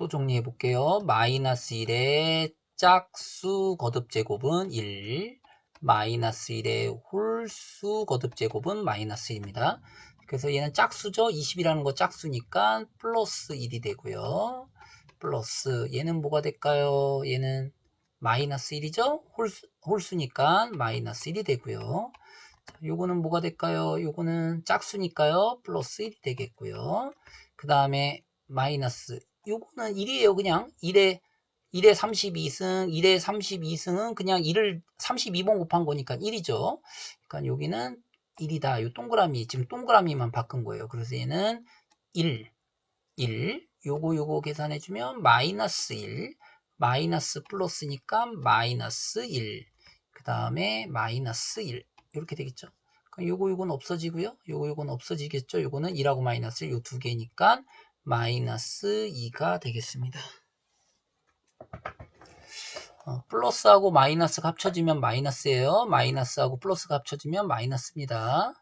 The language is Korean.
또 정리해 볼게요. 마이너스 1의 짝수 거듭 제곱은 1, 마이너스 1의 홀수 거듭 제곱은 마이너스 1입니다. 그래서 얘는 짝수죠. 20이라는 거 짝수니까 플러스 1이 되고요. 플러스 얘는 뭐가 될까요? 얘는 마이너스 1이죠. 홀수, 홀수니까 마이너스 1이 되고요. 자, 요거는 뭐가 될까요? 요거는 짝수니까요. 플러스 1이 되겠고요. 그 다음에 마이너스 요거는 1이에요. 그냥 1에 1에 32승, 1에 32승은 그냥 1을 32번 곱한 거니까 1이죠. 그러니까 여기는 1이다. 요 동그라미 지금 동그라미만 바꾼 거예요. 그래서 얘는 1, 1. 요거 요거 계산해 주면 마이너스 1, 마이너스 플러스니까 마이너스 1. 그 다음에 마이너스 1. 이렇게 되겠죠. 요거 요건 없어지고요. 요거 요건 없어지겠죠. 요거는 1하고 마이너스 1, 요 두 개니까 마이너스 2가 되겠습니다. 어, 플러스하고 마이너스가 합쳐지면 마이너스예요. 마이너스하고 플러스가 합쳐지면 마이너스입니다.